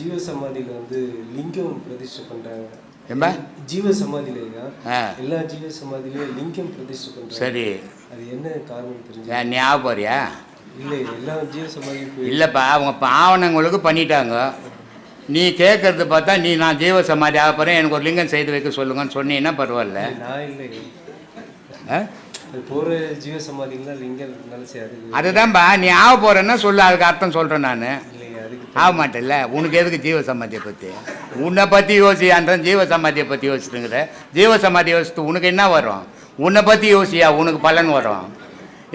ஜீவ சமாதியில வந்து லிங்கம் பிரதிஷ்டை பண்றாங்க ஏம்பா ஜீவ சமாதியில ஐயா. ஆ. எல்லா ஜீவ சமாதியிலயும் லிங்கம் பிரதிஷ்டை பண்றாங்க சரி. அது என்ன காரணம் தெரிஞ்சு ஞாபகம் போறியா இல்லை எல்லா ஜீவ சமாதியும் இல்லைப்பா அவங்க பாவனங்களுக்கு பண்ணிட்டாங்க. நீ கேட்கறது பார்த்தா நீ நான் ஜீவ சமாதி ஆக போகிறேன் எனக்கு ஒரு லிங்கம் செய்து வைக்க சொல்லுங்கன்னு சொன்னீங்கன்னா பரவாயில்ல. நான் இல்லை. போற ஜீவ சமாதிகள்லாம் லிங்கம் அதுதான்ப்பா நீ ஆக போகிறேன்னா சொல்லு அதுக்கு அர்த்தம் சொல்கிறேன் நான். ஆக மாட்டேல்ல உனக்கு எதுக்கு ஜீவ சமாதியை பற்றி உன்னை பற்றி யோசி அந்த ஜீவ சமாதியை பற்றி யோசிச்சுங்கிற ஜீவ சமாதி யோசித்து உனக்கு என்ன வரும்? உன்னை பற்றி யோசியா உனக்கு பலன் வரும்?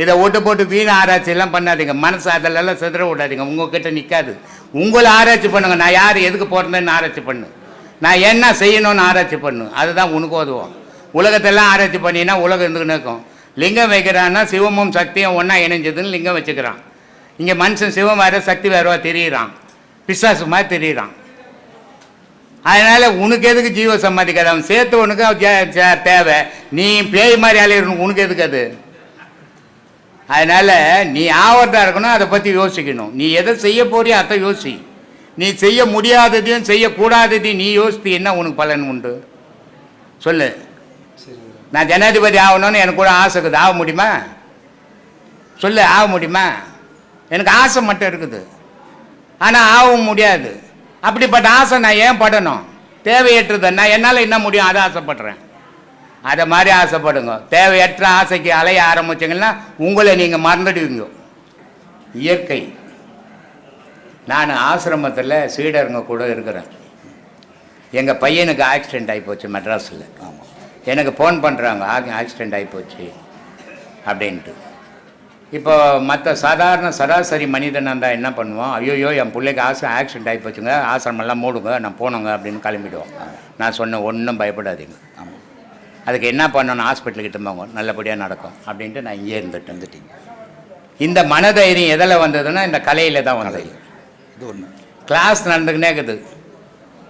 இதை ஓட்டு போட்டு வீண் ஆராய்ச்சியெல்லாம் பண்ணாதீங்க. மனசு அதிலெல்லாம் சிதற விடாதீங்க. உங்ககிட்ட நிற்காது உங்களை ஆராய்ச்சி பண்ணுங்க. நான் யார் எதுக்கு போகிறேன்னு ஆராய்ச்சி பண்ணு. நான் என்ன செய்யணும்னு ஆராய்ச்சி பண்ணு. அதுதான் உனக்கு உதவும். உலகத்தெல்லாம் ஆராய்ச்சி பண்ணினா உலகம் இருந்துக்கு நிற்கும்? லிங்கம் வைக்கிறான்னா சிவமும் சக்தியும் ஒன்றா இணைஞ்சதுன்னு லிங்கம் வச்சுக்கிறான். இங்கே மனுஷன் சிவம் வேற சக்தி வேறவா தெரியுறான். பிசாசு மாதிரி தெரியுறான். அதனால உனக்கு எதுக்கு ஜீவ சமாதிக்காது? அவன் சேர்த்து உனக்கு அவன் தேவை. நீ பேய் மாதிரி அலையிடணும் உனக்கு எதுக்கு அது? அதனால நீ ஆவர்தா இருக்கணும் அதை பற்றி யோசிக்கணும். நீ எதை செய்ய போறியோ அதை யோசி. நீ செய்ய முடியாததையும் செய்யக்கூடாததையும் நீ யோசித்து என்ன உனக்கு பலன் உண்டு? சொல்லு. நான் ஜனாதிபதி ஆகணும்னு எனக்கு கூட ஆசை இருக்குது. ஆக முடியுமா? சொல்லு ஆக முடியுமா? எனக்கு ஆசை மட்டும் இருக்குது. ஆனால் ஆகவும் முடியாது. அப்படிப்பட்ட ஆசை நான் ஏன் படணும்? தேவையற்றது நான் என்னால் என்ன முடியும்? அதை ஆசைப்படுறேன். அதை மாதிரி ஆசைப்படுங்க. தேவையற்ற ஆசைக்கு அலைய ஆரம்பிச்சிங்கன்னா உங்களை நீங்கள் மறந்துடுவீங்க. இயற்கை. நான் ஆசிரமத்தில் சீடருங்க கூட இருக்கிறேன். எங்கள் பையனுக்கு ஆக்சிடெண்ட் ஆகிப்போச்சு மெட்ராஸில். எனக்கு ஃபோன் பண்ணுறாங்க ஆக்சிடெண்ட் ஆகிப்போச்சு அப்படின்ட்டு. இப்போ மற்ற சாதாரண சராசரி மனிதனாக இருந்தால் என்ன பண்ணுவோம்? ஐயோயோ என் பிள்ளைக்கு ஆசை ஆக்சிடெண்ட் ஆகி போச்சுங்க ஆசிரமெல்லாம் மூடுங்க நான் போனோங்க அப்படின்னு கிளம்பிடுவோம். நான் சொன்னேன் ஒன்றும் பயப்படாதீங்க. அதுக்கு என்ன பண்ணணும்? ஹாஸ்பிட்டலுக்கு போங்க நல்லபடியாக நடக்கும் அப்படின்ட்டு நான் இங்கே இருந்துட்டு வந்துட்டீங்க. இந்த மனதைரியம் எதில் வந்ததுன்னா இந்த கலையில் தான் வந்தது. இது ஒன்று கிளாஸ் நடந்துக்கினே இருக்குது.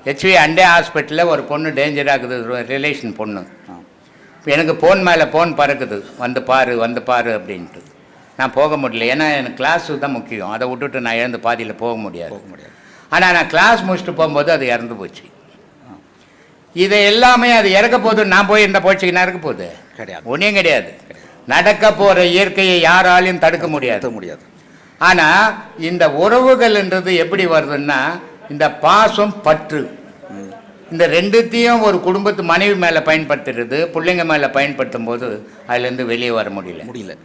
ஹெச்வி அண்டே ஹாஸ்பிட்டலில் ஒரு பொண்ணு டேஞ்சராக இருக்குது ரிலேஷன் பொண்ணு. இப்போ எனக்கு ஃபோன் மேலே ஃபோன் பறக்குது வந்து பாரு வந்து பாரு அப்படின்ட்டு. நான் போக முடியல. ஏன்னா எனக்கு கிளாஸு தான் முக்கியம். அதை விட்டுட்டு நான் எழுந்து பாதியில் போக முடியாது. போக முடியாது. ஆனால் நான் கிளாஸ் முடிச்சுட்டு போகும்போது அது இறந்து போச்சு. இதை எல்லாமே அது இறக்க போகுது. நான் போய் இந்த போச்சுக்கு நான் இருக்க போகுது? கிடையாது. ஒன்றும் கிடையாது. நடக்க போகிற இயற்கையை யாராலையும் தடுக்க முடியாது. முடியாது. ஆனால் இந்த உறவுகள்ன்றது எப்படி வருதுன்னா இந்த பாசம் பற்று. இந்த ரெண்டுத்தையும் ஒரு குடும்பத்து மனைவி மேலே பயன்படுத்துறது பிள்ளைங்க மேலே பயன்படுத்தும் போது அதுலேருந்து வெளியே வர முடியல. முடியல.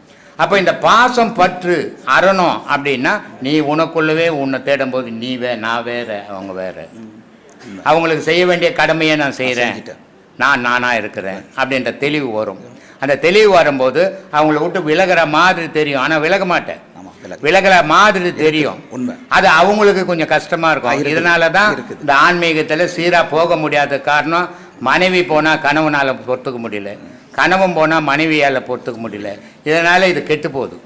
அப்போ இந்த பாசம் பற்று அறணும் அப்படின்னா நீ உனக்குள்ளவே உன்னை தேடும்போது நீ வே நான் வேற அவங்க வேற. அவங்களுக்கு செய்ய வேண்டிய கடமையை நான் செய்கிறேன். நான் நானாக இருக்கிறேன் அப்படின்ற தெளிவு வரும். அந்த தெளிவு வரும்போது அவங்கள விட்டு விலகுற மாதிரி தெரியும். ஆனால் விலக மாட்டேன். விலகுற மாதிரி தெரியும். உண்மை. அது அவங்களுக்கு கொஞ்சம் கஷ்டமா இருக்கும். இதனால தான். இந்த ஆன்மீகத்தில் சீராக போக முடியாத காரணம் மனைவி போனால் கணவனால் பொறுத்துக்க முடியல. கணவன் போனால் மனைவியால் பொறுத்துக்க முடியல. இதனால இது கெட்டு போகுது.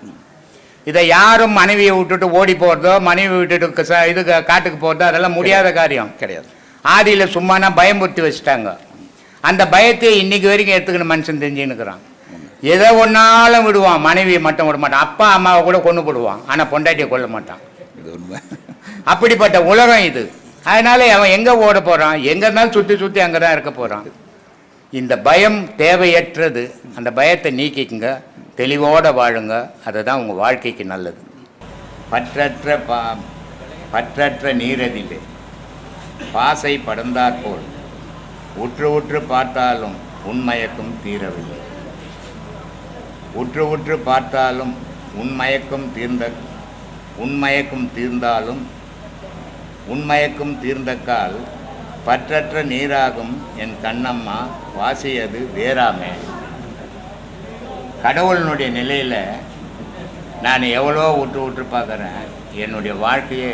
இதை யாரும் மனைவியை விட்டுட்டு ஓடி போகிறதோ மனைவி விட்டுட்டு ச- இது காட்டுக்கு போகிறதோ அதெல்லாம் முடியாத காரியம். கிடையாது. ஆதியில் சும்மானா பயமுறுத்தி வச்சுட்டாங்க. அந்த பயத்தை இன்னைக்கு வரைக்கும் எடுத்துக்கின மனுஷன் தெரிஞ்சுன்னுக்குறான். எதை ஒன்றாலும் விடுவான் மனைவியை மட்டும் விட மாட்டான். அப்பா அம்மாவை கூட கொண்டு போடுவான். ஆனால் பொண்டாட்டியை கொல்ல மாட்டான். இது உண்மை. அப்படிப்பட்ட உலகம் இது. அதனால அவன் எங்கே ஓட போகிறான் எங்கே இருந்தாலும் சுற்றி சுற்றி அங்கே தான் இருக்க போகிறான் இந்த பயம் தேவையற்றது அந்த பயத்தை நீக்கிக்குங்க தெளிவோடு வாழுங்க அதுதான் உங்கள் வாழ்க்கைக்கு நல்லது. பற்றற்ற பா பற்றற்ற நீரதிலே பாசை படர்ந்தாற்போல் உற்று உற்று பார்த்தாலும் உண்மயக்கும் தீரவில்லை. உற்று உற்று பார்த்தாலும் உண்மயக்கம் தீர்ந்த உண்மயக்கம் தீர்ந்தாலும் உண்மயக்கும் தீர்ந்தக்கால் பற்றற்ற நீராகும் என் கண்ணம்மா வாசியது வேறாமே. கடவுளினுடைய நிலையில் நான் எவ்வளோ விட்டு விட்டு பார்க்குறேன். என்னுடைய வாழ்க்கையே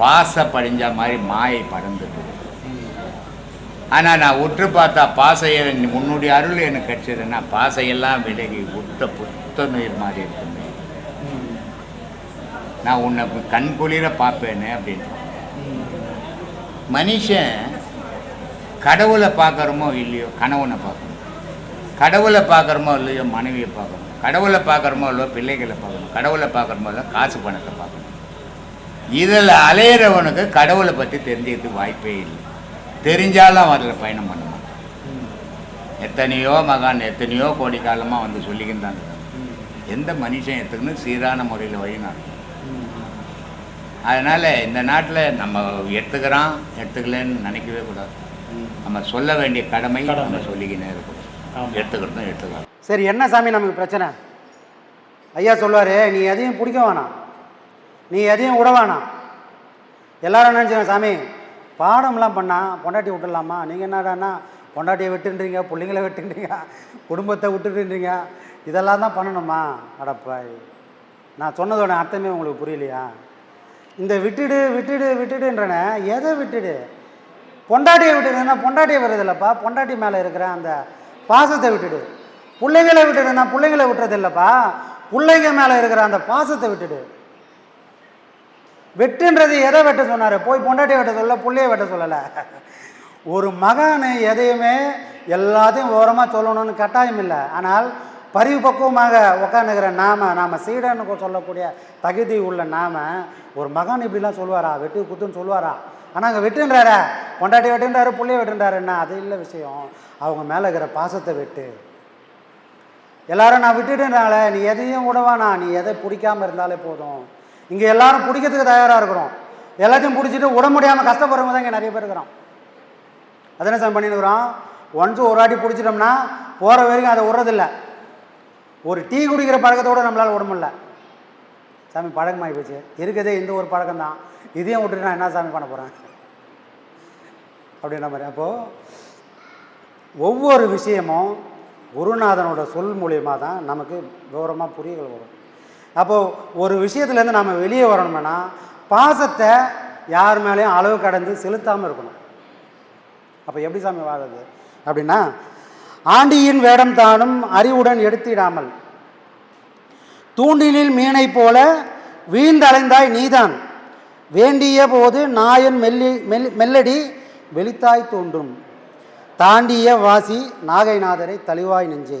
பாச படிஞ்ச மாதிரி மாயை பறந்துட்டு ஆனால் நான் உற்று பார்த்தா பாசையை உன்னுடைய அருள் எனக்கு கிடச்சிதுன்னா பாசையெல்லாம் விலகி உத்த புத்த நீர் மாதிரி இருக்குமே. நான் உன்னை கண் குளிர பார்ப்பேனே அப்படின்னு மனுஷன் கடவுளை பார்க்குறோமோ இல்லையோ கணவனை பார்க்கணும். கடவுளை பார்க்குறோமோ இல்லையோ மனைவியை பார்க்கணும். கடவுளை பார்க்குறோமோ இல்லையோ பிள்ளைகளை பார்க்கணும். கடவுளை பார்க்குறோமோ இல்லையோ காசு பணத்தை பார்க்கணும். இதில் அலையிறவனுக்கு கடவுளை பற்றி தெரிஞ்சுக்கிறதுக்கு வாய்ப்பே இல்லை. தெரிஞ்சாலும் அதில் பயணம் பண்ண மாட்டான். எத்தனையோ மகான் எத்தனையோ கோடி காலமாக வந்து சொல்லிக்கிட்டு எந்த மனுஷன் எத்துக்குன்னு சீரான முறையில் வழி நடக்கும் அதனால் இந்த நாட்டில் நம்ம எடுத்துக்கிறோம் எடுத்துக்கலன்னு நினைக்கவே கூடாது. நம்ம சொல்ல வேண்டிய கடமை நம்ம சொல்லிக்கினே இருக்கணும். எடுத்துக்கிறதும் எடுத்துக்கலாம் சரி என்ன சாமி நமக்கு பிரச்சனை? ஐயா சொல்லுவார் நீ எதையும் பிடிக்க வேணாம். நீ எதையும் விட வேணாம். எல்லாரும் நினச்சிங்க சாமி பாடம்லாம் பண்ணால் பொண்டாட்டி விட்டுடலாமா? நீங்கள் என்னடான்னா பொண்டாட்டியை விட்டுன்றீங்க பிள்ளைங்கள விட்டுன்றீங்க குடும்பத்தை விட்டுன்றீங்க. இதெல்லாம் தான் பண்ணணுமா? அடப்பாய் நான் சொன்னதோட அர்த்தமே உங்களுக்கு புரியலையா? இந்த விட்டுடு விட்டுடு விட்டுடுன்றன எதை விட்டுடு? பொண்டாட்டியை விட்டுடுன்னா பொண்டாட்டியை விடுறதில்லப்பா? பொண்டாட்டி மேலே இருக்கிற அந்த பாசத்தை விட்டுடு. பிள்ளைங்களை விட்டுடுன்னா பிள்ளைங்களை விட்டுறதில்லப்பா? பிள்ளைங்க மேலே இருக்கிற அந்த பாசத்தை விட்டுடு. வெட்டுன்றது எதை வெட்ட சொன்னார்? போய் பொண்டாட்டியை வெட்ட சொல்லலை பிள்ளைய வெட்ட சொல்லலை. ஒரு மகன் எதையுமே எல்லாத்தையும் ஓரமாக சொல்லணும்னு கட்டாயம் இல்லை. ஆனால் பரிவு பக்குவமாக உட்காந்துக்கிற நாம நாம் சீடன்னு சொல்லக்கூடிய தகுதி உள்ள நாம ஒரு மகன் இப்படிலாம் சொல்லுவாரா? வெட்டு குத்துன்னு சொல்லுவாரா? ஆனால் அங்கே வெட்டுன்றாரா. பொண்டாட்டி வெட்டுன்றாரு புள்ளைய வெட்டுன்றாருன்னா அது இல்லை விஷயம். அவங்க மேலே இருக்கிற பாசத்தை வெட்டு. எல்லாரும் நான் விட்டுட்டுனால நீ எதையும் விடவானா நீ எதை பிடிக்காமல் இருந்தாலே போதும். இங்கே எல்லாரும் பிடிக்கிறதுக்கு தயாராக இருக்கிறோம். எல்லாத்தையும் பிடிச்சிட்டு விட முடியாமல் கஷ்டப்படுறவங்க தான் இங்கே நிறைய பேர் இருக்கிறோம். அது என்ன சாமி பண்ணிருக்கிறோம் ஒன்ஸ் ஒரு ஆட்டி பிடிச்சிட்டோம்னா போகிற வரைக்கும் அதை விடுறதில்ல. ஒரு டீ குடிக்கிற பழக்கத்தோடு நம்மளால் விட முடியல. சாமி பழக்கமாகி போச்சு. இருக்கிறதே இந்த ஒரு பழக்கம் தான் இதையும் விட்டுட்டு நான் என்ன சாமி பண்ண போகிறேன் அப்படின்ற மாதிரி. அப்போது ஒவ்வொரு விஷயமும் குருநாதனோட சொல் மூலியமாக தான் நமக்கு விவரமாக புரியகள் வரும். அப்போது ஒரு விஷயத்துலேருந்து நம்ம வெளியே வரணும்னா பாசத்தை யார் மேலேயும் அளவு கடந்து செலுத்தாமல் இருக்கணும். அப்போ எப்படி சாமி வாழது அப்படின்னா ஆண்டியின் வேடம் தானும் அறிவுடன் எடுத்திடாமல் தூண்டிலில் மீனைப் போல வீழ்ந்தலைந்தாய் நீதான். வேண்டிய போது நாயன் மெல்லி மெல் மெல்லடி வெளித்தாய் தோன்றும். தாண்டிய வாசி நாகைநாதரை தளிவாய் நெஞ்சே.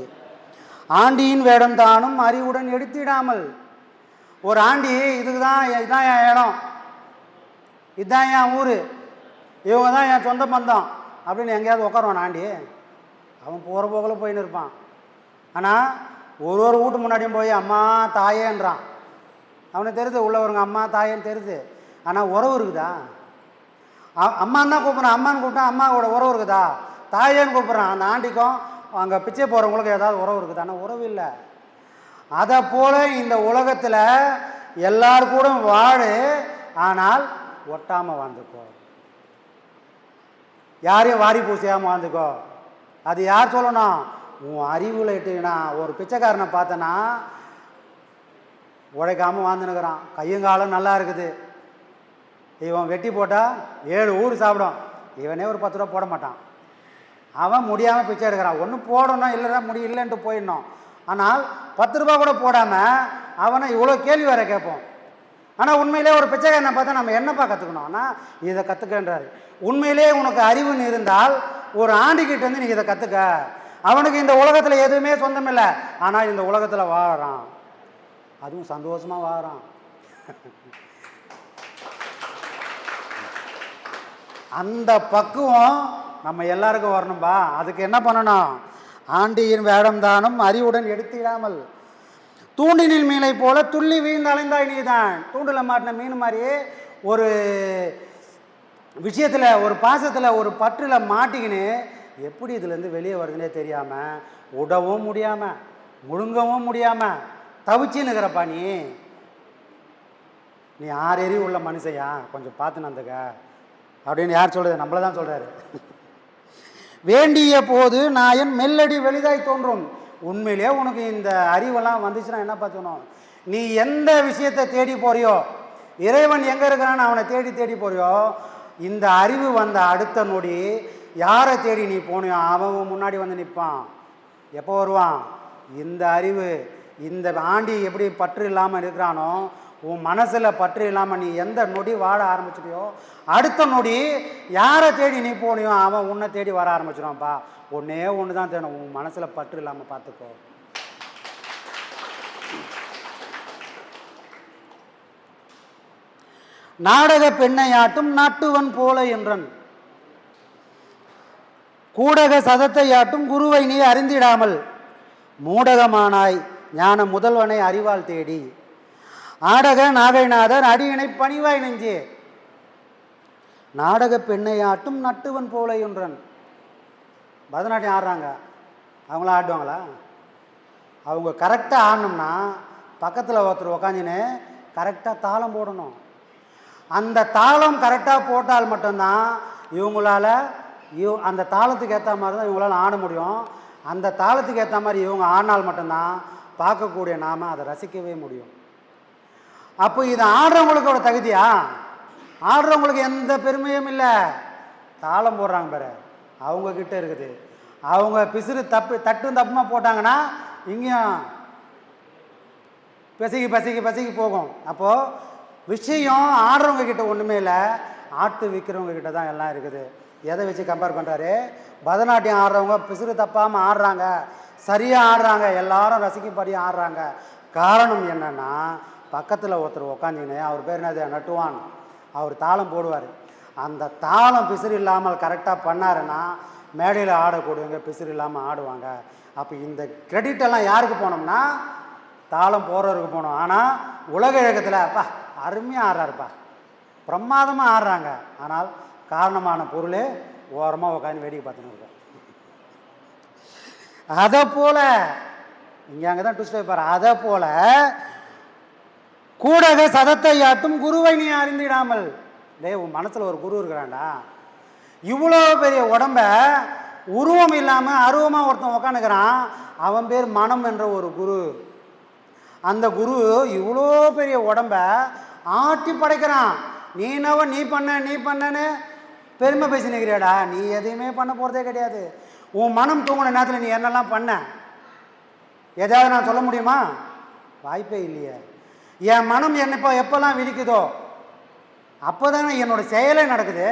ஆண்டியின் வேடம் தானும் அறிவுடன் எடுத்திடாமல். ஒரு ஆண்டி இதுக்கு தான் இதுதான் என் இடம். இதுதான் என் ஊர். இவங்க தான் என் சொந்த பந்தம். அப்படின்னு எங்கேயாவது உட்காருவான் ஆண்டி. அவன் போகிற போக்கில் போயின்னு இருப்பான். ஆனால் ஒரு ஒரு வீட்டு முன்னாடியும் போய் அம்மா தாயேன்றான். அவனுக்கு தெரியுது உள்ளவருங்க அம்மா தாயேன்னு தெரியுது. ஆனால் உறவு இருக்குதா? அம்மான்னா அம்மான்னு தான் கூப்பிட்றான் அம்மான்னு கூப்பிட்டா அம்மாவோட உறவு இருக்குதா? தாயேன்னு கூப்பிட்றான் அந்த ஆண்டிக்கும் அங்கே பிச்சை போகிறவங்களுக்கு ஏதாவது உறவு இருக்குதா? ஆனால் உறவு இல்லை. அதை போல் இந்த உலகத்தில் எல்லார் கூட வாழு ஆனால் ஒட்டாமல் வாழ்ந்துக்கோ. யாரையும் வாரி பூசியாமல் வாழ்ந்துக்கோ. அது யார் சொல்லணும்? உன் அறிவில் இட்டுனா ஒரு பிச்சைக்காரனை பார்த்தனா உழைக்காமல் வாழ்ந்துனுக்குறான் கையும் காலும் நல்லா இருக்குது. இவன் வெட்டி போட்டால் ஏழு ஊர் சாப்பிடும். இவனே ஒரு பத்து ரூபா போட மாட்டான். அவன் முடியாமல் பிச்சை எடுக்கிறான். ஒன்றும் போடணும் இல்லைன்னா முடி இல்லைன்ட்டு போயிடணும். ஆனால் பத்து ரூபா கூட போடாமல் அவனை இவ்வளோ கேள்வி வேற கேட்போம். ஆனால் உண்மையிலே ஒரு பிச்சைக்காரனை பார்த்தா நம்ம என்னப்பா கற்றுக்கணும் ஆனால் இதை கற்றுக்கன்றாரு உண்மையிலே உனக்கு அறிவுன்னு இருந்தால் ஒரு ஆண்டிக்கிட்ட வந்து நீ இதை கற்றுக்க அவனுக்கு இந்த உலகத்தில் எதுவுமே சொந்தமில்லை ஆனால் இந்த உலகத்தில் வாழறான். அதுவும் சந்தோஷமாக வாழறான். அந்த பக்குவம் நம்ம எல்லாருக்கும் வரணும்பா அதுக்கு என்ன பண்ணணும்? ஆண்டியின் வேடம் தானும் அறிவுடன் எடுத்திடாமல். தூண்டினில் மீனை போல துள்ளி வீழ்ந்து அலைந்தாய் நீதான். தூண்டில் மாட்டின மீன் மாதிரி ஒரு விஷயத்தில் ஒரு பாசத்தில் ஒரு பற்றில் மாட்டிக்கின்னு எப்படி இதுலேருந்து வெளியே வருதுன்னே தெரியாமல் உடவும் முடியாமல் முழுங்கவும் முடியாமல் தவிச்சின்னு இருக்கிறப்பா நீ. நீ எறி உள்ள மனுஷையா? கொஞ்சம் பார்த்து நந்துக்க அப்படின்னு யார் சொல்கிறது நம்மளை தான் சொல்கிறாரு வேண்டிய போது நாயன் மெல்லடி வெளிதாய் தோன்றும். உண்மையிலே உனக்கு இந்த அறிவெல்லாம் வந்துச்சுன்னா என்ன பார்த்துக்கணும் நீ எந்த விஷயத்தை தேடி போறியோ இறைவன் எங்கே இருக்கிறான்னு அவனை தேடி தேடி போறியோ இந்த அறிவு வந்த அடுத்த நொடி யாரை தேடி நீ போனியோ அவன் முன்னாடி வந்து நிற்பான். எப்போ வருவான்? இந்த அறிவு இந்த ஆண்டி எப்படி பற்று இல்லாமல் இருக்கிறானோ உன் மனசில் பற்று இல்லாமல் நீ எந்த நொடி வாழ ஆரம்பிச்சிட்டியோ அடுத்த நொடி யாரை தேடி நீ போனியோ அவன் உன்னை தேடி வர ஆரம்பிச்சிடுவான்ப்பா ஒன்றே ஒன்று தான் தேணும் உன் மனசில் பற்று இல்லாமல் பார்த்துக்கோ நாடக பெண்ணையாட்டும் நாட்டுவன் போல என்றன். கூடக சதத்தையாட்டும் குருவை நீ அறிந்திடாமல். மூடகமானாய் ஞான முதல்வனை அறிவால் தேடி. ஆடக நாகைநாதர் அடியினை பணிவாய் நெஞ்சே. நாடக பெண்ணை ஆட்டும் நட்டுவன் போல என்றன் பரதநாட்டியம் ஆடுறாங்க. அவங்களாம் ஆடுவாங்களா? அவங்க கரெக்டாக ஆடணும்னா பக்கத்தில் ஒருத்தர் உக்காந்துன்னு கரெக்டாக தாளம் போடணும். அந்த தாளம் கரெக்டாக போட்டால் மட்டும்தான் இவங்களால இவ அந்த தாளத்துக்கு ஏற்ற மாதிரி தான் இவங்களால ஆட முடியும். அந்த தாளத்துக்கு ஏற்ற மாதிரி இவங்க ஆடினால் மட்டும்தான் பார்க்கக்கூடிய நாம் அதை ரசிக்கவே முடியும். அப்போ இது ஆடுறவங்களுக்கு ஒரு தகுதியா? ஆடுறவங்களுக்கு எந்த பெருமையும் இல்லை. தாளம் போடுறாங்க பாரு. அவங்கக்கிட்ட இருக்குது. அவங்க பிசுறு தப்பு தட்டும் தப்புமா போட்டாங்கன்னா இங்கேயும் பசிக்கு பசிக்கு பசிக்கு போகும். அப்போது விஷயம் ஆடுறவங்க கிட்ட ஒன்றுமே இல்லை. ஆட்டு விற்கிறவங்க கிட்ட தான் எல்லாம் இருக்குது. எதை வச்சு கம்பேர் பண்ணுறாரு பரதநாட்டியம் ஆடுறவங்க பிசுறு தப்பாமல் ஆடுறாங்க. சரியாக ஆடுறாங்க. எல்லாரும் ரசிக்கும்படி ஆடுறாங்க. காரணம் என்னன்னா பக்கத்தில் ஒருத்தர் உக்காந்துக்கினே அவர் பேர் என்னது? நட்டுவான். அவர் தாளம் போடுவார். அந்த தாளம் பிசிறு இல்லாமல் கரெக்டாக பண்ணாருன்னா மேடையில் ஆடக்கூடியவங்க பிசிறு இல்லாமல் ஆடுவாங்க. அப்போ இந்த கிரெடிட்டெல்லாம் யாருக்கு போனோம்னா தாளம் போடுறவருக்கு போனோம். ஆனால் உலக இழக்கத்தில் அப்பா அருமையாக ஆடுறாருப்பா. பிரமாதமாக ஆடுறாங்க. ஆனால் காரணமான பொருளே ஓரமாக உட்காந்து வேடிக்கை பார்த்துன்னு இருக்கோம் அதை போல இங்கே அங்கே தான் ட்விஸ்ட் வைப்பார். அதை போல் கூடக சதத்தை யாத்தும் குருவை நீ அறிந்திடாமல். டேய் உன் மனசில் ஒரு குரு இருக்கிறாண்டா இவ்வளோ பெரிய உடம்ப உருவம் இல்லாமல் அருவமாக ஒருத்தன் உக்காந்துக்கிறான். அவன் பேர் மனம் என்ற ஒரு குரு. அந்த குரு இவ்வளோ பெரிய உடம்ப ஆட்டி படைக்கிறான். நீ என்னவோ நீ பண்ண நீ பண்ணன்னு பெருமை பேசி நிற்கிறியாடா நீ எதையுமே பண்ண போகிறதே கிடையாது. உன் மனம் தூங்கின நேரத்தில் நீ என்னெல்லாம் பண்ண? எதாவது நான் சொல்ல முடியுமா? வாய்ப்பே இல்லையே. என் மனம் என்ன இப்போ எப்போல்லாம் விதிக்குதோ அப்போ தானே என்னோட செயலே நடக்குது.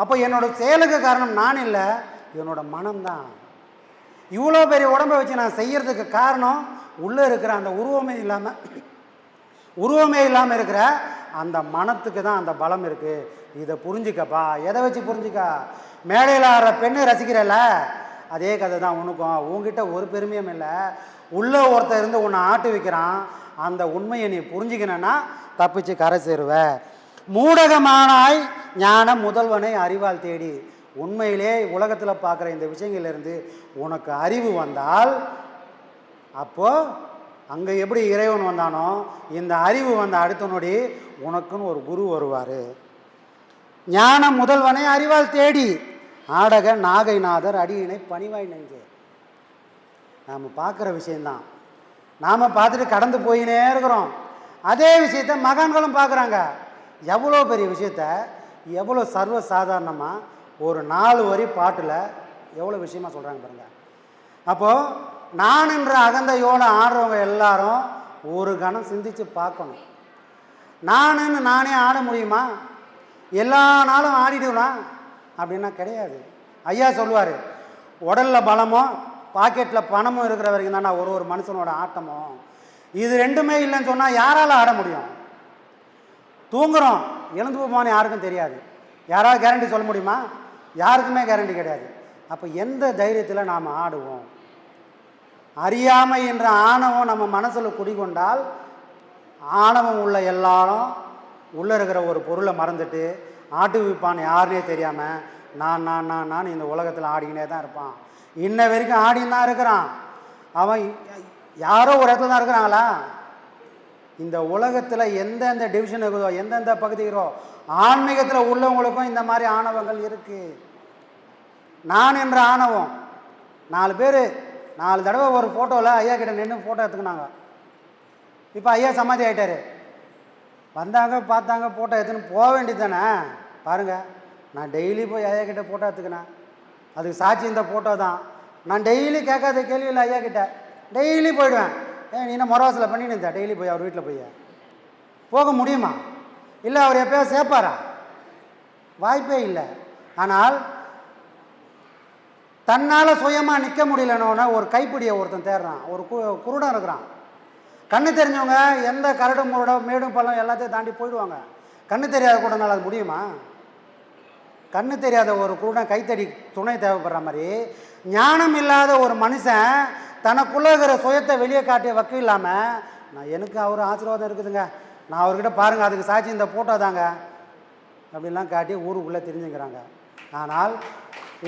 அப்போ என்னோட செயலுக்கு காரணம் நான் இல்லை என்னோட மனம்தான் இவ்வளோ பெரிய உடம்பை வச்சு நான் செய்கிறதுக்கு காரணம் உள்ளே இருக்கிற அந்த உருவமே இல்லாமல் உருவமே இல்லாமல் இருக்கிற அந்த மனத்துக்கு தான் அந்த பலம் இருக்குது இதை புரிஞ்சுக்கப்பா. எதை வச்சு புரிஞ்சுக்கா? மேடையில் ஆடுற பெண்ணை ரசிக்கிறல்ல? அதே கதை தான் உனக்கும். உங்ககிட்ட ஒரு பெருமையும் இல்லை. உள்ளே ஒருத்தர் இருந்து உன்னை ஆட்டு வைக்கிறான் அந்த உண்மையை நீ புரிஞ்சுக்கணுன்னா தப்பிச்சு கரை சேருவ. மூடகமானாய் ஞான முதல்வனை அறிவால் தேடி. உண்மையிலே உலகத்தில் பார்க்குற இந்த விஷயங்கள்லேருந்து உனக்கு அறிவு வந்தால் அப்போது அங்கே எப்படி இறைவன் வந்தானோ இந்த அறிவு வந்த அடுத்த நொடி உனக்குன்னு ஒரு குரு வருவார். ஞான முதல்வனை அறிவால் தேடி. ஆடக நாகைநாதர் அடியினை பணிவாய் நெஞ்சு. நாம் பார்க்குற விஷயந்தான் நாம் பார்த்துட்டு கடந்து போயினே இருக்கிறோம். அதே விஷயத்த மகான்களும் பார்க்குறாங்க. எவ்வளோ பெரிய விஷயத்த? எவ்வளோ சர்வ சாதாரணமாக ஒரு நாலு வரி பாட்டில் எவ்வளோ விஷயமா சொல்கிறாங்க பாருங்க. அப்போது நான் என்ற அகந்தையோடு ஆடுறவங்க எல்லாரும் ஒரு கணம் சிந்திச்சு பார்க்கணும். நானுன்னு நானே ஆட முடியுமா? எல்லா நாளும் ஆடிடுவேனா? அப்படின்னா கிடையாது. ஐயா சொல்லுவார் உடலில் பலமோ பாக்கெட்டில் பணமும் இருக்கிற வரைக்கும் தானே ஒரு ஒரு மனுஷனோட ஆட்டமும். இது ரெண்டுமே இல்லைன்னு சொன்னால் யாரால் ஆட முடியும்? தூங்குறோம். எழுந்து போமான்னு யாருக்கும் தெரியாது. யாராவது கேரண்டி சொல்ல முடியுமா? யாருக்குமே கேரண்டி கிடையாது. அப்போ எந்த தைரியத்தில் நாம் ஆடுவோம்? அறியாமை என்ற ஆணவம் நம்ம மனசில் குடிகொண்டால் ஆணவம் உள்ள எல்லாரும் உள்ளே இருக்கிற ஒரு பொருளை மறந்துட்டு ஆட்டு விற்பான் யாருனே தெரியாமல் நான் நான் நான் நான் இந்த உலகத்தில் ஆடிக்கினே தான் இருப்பான். இன்ன வரைக்கும் ஆடின்னு தான் இருக்கிறான். அவன் யாரோ ஒரு இடத்துல தான் இருக்கிறாங்களா? இந்த உலகத்தில் எந்தெந்த டிவிஷன் இருக்குதோ எந்தெந்த பகுதிகளோ ஆன்மீகத்தில் உள்ளவங்களுக்கும் இந்த மாதிரி ஆணவங்கள் இருக்குது நான் என்ற ஆணவம். நாலு பேர் நாலு தடவை ஒரு ஃபோட்டோவில் ஐயா கிட்ட நின்று ஃபோட்டோ எடுத்துக்கினாங்க. இப்போ ஐயா சமாதி ஆயிட்டாரு. வந்தாங்க பார்த்தாங்க ஃபோட்டோ எடுத்துன்னு போக வேண்டியது தானே? பாருங்கள் நான் டெய்லி போய் ஐயா கிட்ட ஃபோட்டோ எடுத்துக்கினேன் அதுக்கு சாட்சி இந்த ஃபோட்டோ தான். நான் டெய்லி கேட்காத கேள்வி இல்லை ஐயா கிட்ட. டெய்லி போயிடுவேன். ஏன் நீ என்ன மொரவாசில் பண்ணி டெய்லி போய் அவர் வீட்டில் போய். போக முடியுமா? இல்லை அவர் எப்பயாவது சேர்ப்பாரா? வாய்ப்பே இல்லை. ஆனால் தன்னால் சுயமாக நிற்க முடியலனோன்னா ஒரு கைப்பிடியை ஒருத்தன் தேடுறான். ஒரு கு குருடன் இருக்கிறான். கண்ணு தெரிஞ்சவங்க எந்த கரடு முரடோ மேடும் பள்ளம் எல்லாத்தையும் தாண்டி போயிடுவாங்க. கண்ணு தெரியாத கூடனால அது முடியுமா? கண்ணு தெரியாத ஒரு குருடன் கைத்தடி துணை தேவைப்படுற மாதிரி ஞானம் இல்லாத ஒரு மனுஷன் தனக்குள்ளே இருக்கிற சுயத்தை வெளியே காட்டிய வக்கு இல்லாமல் நான் எனக்கு அவர் ஆசீர்வாதம் இருக்குதுங்க. நான் அவர்கிட்ட பாருங்கள் அதுக்கு சாட்சி இந்த ஃபோட்டோ தாங்க. அப்படிலாம் காட்டி ஊருக்குள்ளே தெரிஞ்சுக்கிறாங்க. ஆனால்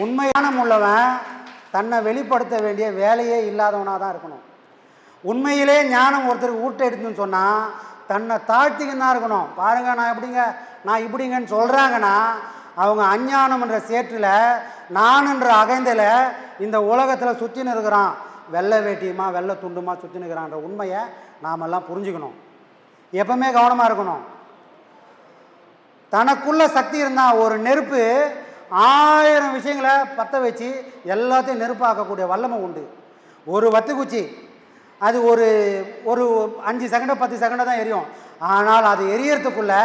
உண்மையான உள்ளவன் தன்னை வெளிப்படுத்த வேண்டிய வேலையே இல்லாதவனாக தான் இருக்கணும். உண்மையிலே ஞானம் ஒருத்தருக்கு ஊட்ட எடுத்துன்னு சொன்னால் தன்னை தாழ்த்திக்கின்னு தான் இருக்கணும். பாருங்க நான் எப்படிங்க நான் இப்படிங்கன்னு சொல்கிறாங்கன்னா அவங்க அஞ்ஞானம்ன்ற சேற்றில் நானுன்ற அகைந்தில் இந்த உலகத்தில் சுற்றின்னு இருக்கிறான். வெள்ளை வேட்டியுமா வெள்ளை துண்டுமா சுற்றின்னு இருக்கிறான்ற உண்மையை நாமெல்லாம் புரிஞ்சுக்கணும். எப்பவுமே கவனமாக இருக்கணும். தனக்குள்ள சக்தி இருந்தால் ஒரு நெருப்பு ஆயிரம் விஷயங்களை பற்ற வச்சு எல்லாத்தையும் நெருப்பாக்கக்கூடிய வல்லமை உண்டு. ஒரு வத்துக்குச்சி அது ஒரு ஒரு அஞ்சு செகண்டோ பத்து செகண்டோ தான் எரியும். ஆனால் அது எரியறதுக்குள்ளே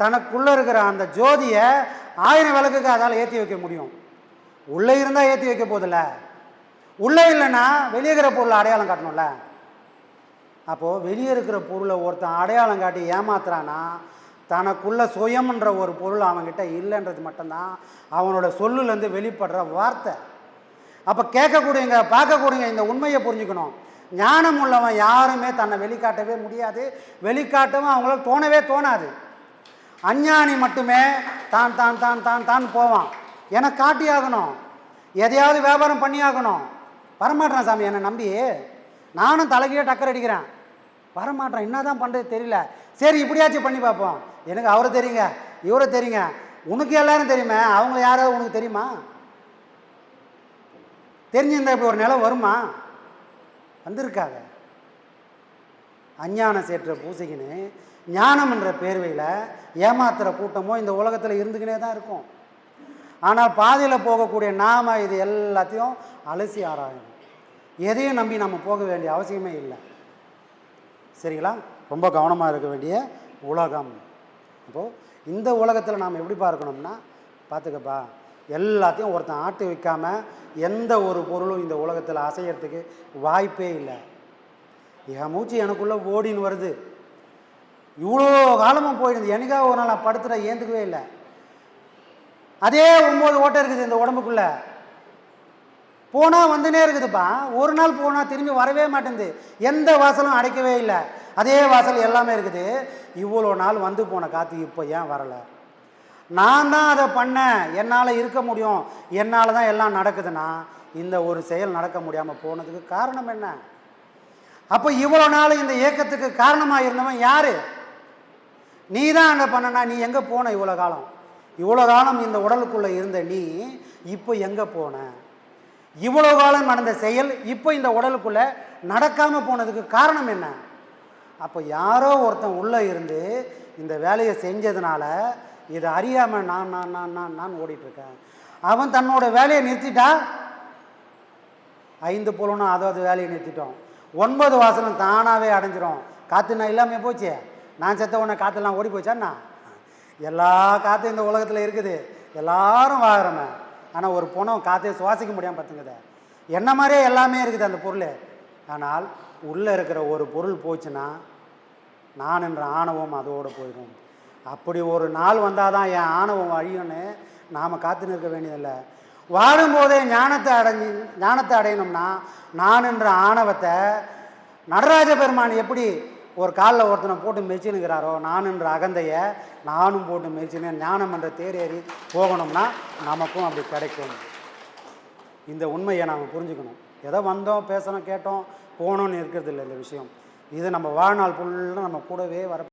தனக்குள்ளே இருக்கிற அந்த ஜோதியை ஆயிரம் விளக்குக்கு அதால் ஏற்றி வைக்க முடியும். உள்ளே இருந்தால் ஏற்றி வைக்க போதில்ல. உள்ளே இல்லைன்னா வெளியே இருக்கிற பொருளை அடையாளம் காட்டணும்ல. அப்போது வெளியே இருக்கிற பொருளை ஒருத்தன் அடையாளம் காட்டி ஏமாத்துறானா தனக்குள்ள சுயம்ன்ற ஒரு பொருள் அவன்கிட்ட இல்லைன்றது மட்டும்தான் அவனோட சொல்லுலேருந்து வெளிப்படுற வார்த்தை. அப்போ கேட்கக்கூடியங்க பார்க்கக்கூடியங்க இந்த உண்மையை புரிஞ்சுக்கணும். ஞானம் உள்ளவன் யாருமே தன்னை வெளிக்காட்டவே முடியாது. வெளிக்காட்டவும் அவங்களால தோணவே தோணாது. அஞ்ஞானி மட்டுமே தான் தான் தான் தான் தான் போவான். எனக்கு காட்டி ஆகணும் எதையாவது வியாபாரம் பண்ணி ஆகணும் வரமாட்டேன் சாமி என்னை நம்பி. நானும் தலைகீழ டக்கர் அடிக்கிறேன். வரமாட்டேன் என்ன தான் பண்ணுறது தெரியல. சரி இப்படியாச்சும் பண்ணி பார்ப்போம். எனக்கு அவரை தெரியுங்க இவரை தெரியுங்க. உனக்கு எல்லாரும் தெரியுமே அவங்கள யாராவது உனக்கு தெரியுமா? தெரிஞ்சிருந்தா இப்படி ஒரு நிலம் வருமா? வந்திருக்காங்க. அஞ்ஞானம் சேற்ற பூசைக்குன்னு ஞானம்ன்ற பேர்வையில் ஏமாத்துகிற கூட்டமோ இந்த உலகத்தில் இருந்துக்கினே தான் இருக்கும். ஆனால் பாதையில் போகக்கூடிய நாம இது எல்லாத்தையும் அலசி ஆராயணும் எதையும் நம்பி நம்ம போக வேண்டிய அவசியமே இல்லை. சரிங்களா? ரொம்ப கவனமாக இருக்க வேண்டிய உலகம். அப்போது இந்த உலகத்தில் நாம் எப்படி பார்க்கணும்னா பார்த்துக்கப்பா எல்லாத்தையும் ஒருத்தன் ஆட்டி வைக்காமல் எந்த ஒரு பொருளும் இந்த உலகத்தில் அசையறதுக்கு வாய்ப்பே இல்லை. என் மூச்சு எனக்குள்ளே ஓடின்னு வருது. இவ்வளோ காலமும் போயிடுது. எனக்காக ஒரு நாள் நான் படுத்துட ஏந்துக்கவே இல்லை. அதே ஒம்பது ஓட்டை இருக்குது இந்த உடம்புக்குள்ளே. போனால் வந்துனே இருக்குதுப்பா. ஒரு நாள் போனால் திரும்பி வரவே மாட்டேங்குது. எந்த வாசலும் அடைக்கவே இல்லை. அதே வாசல் எல்லாமே இருக்குது. இவ்வளோ நாள் வந்து போன காற்று இப்போ ஏன் வரலை? நான் தான் அதை பண்ணேன். என்னால் இருக்க முடியும். என்னால் தான் எல்லாம் நடக்குதுன்னா இந்த ஒரு செயல் நடக்க முடியாமல் போனதுக்கு காரணம் என்ன? அப்போ இவ்வளோ நாள் இந்த இயக்கத்துக்கு காரணமாக இருந்தவன் யார்? நீ தான் அங்கே பண்ணனா நீ எங்கே போன இவ்வளோ காலம்? இவ்வளோ காலம் இந்த உடலுக்குள்ளே இருந்த நீ இப்போ எங்கே போன? இவ்வளோ காலம் நடந்த செயல் இப்போ இந்த உடலுக்குள்ளே நடக்காமல் போனதுக்கு காரணம் என்ன? அப்போ யாரோ ஒருத்தன் உள்ளே இருந்து இந்த வேலையை செஞ்சதுனால இதை அறியாமல் நான் நான் நான் நான் நான் ஓடிட்டுருக்கேன். அவன் தன்னோட வேலையை நிறுத்திட்டா? ஐந்து புலனும் அதாவது வேலையை நிறுத்திட்டோம். ஒன்பது வாசலும் தானாகவே அடைஞ்சிரும். காற்று நான் இல்லாமல் போச்சே? நான் செத்த உடனே காற்றெல்லாம் ஓடி போச்சாண்ணா எல்லா காற்றும் இந்த உலகத்தில் இருக்குது. எல்லாரும் வாங்குறோமே ஆனால் ஒரு பணம் காற்றையும் சுவாசிக்க முடியாமல் பார்த்துங்குது என்ன மாதிரியே எல்லாமே இருக்குது அந்த பொருள். ஆனால் உள்ளே இருக்கிற ஒரு பொருள் போச்சுன்னா நான் என்ற ஆணவம் அதோடு போயிடும். அப்படி ஒரு நாள் வந்தால் தான் என் ஆணவம் அழியும்னு நாம் காத்து நிற்க வேண்டியதில்லை. வாழும்போதே ஞானத்தை அடைஞ்சி ஞானத்தை அடையணும்னா நான் என்ற ஆணவத்தை நடராஜ பெருமான் எப்படி ஒரு காலில் ஒருத்தனை போட்டு மெச்சினுக்கிறாரோ நான் என்ற அகந்தையை நானும் போட்டு மெச்சினு ஞானம் என்ற தேரேறி போகணும்னா நமக்கும் அப்படி கிடைக்கும். இந்த உண்மையை நாம் புரிஞ்சுக்கணும். ஏதோ வந்தோம் பேசணும் கேட்டோம் போகணும்னு இருக்கிறது இல்லை இந்த விஷயம். இது நம்ம வாழ்நாள் ஃபுல்லாக நம்ம கூடவே வர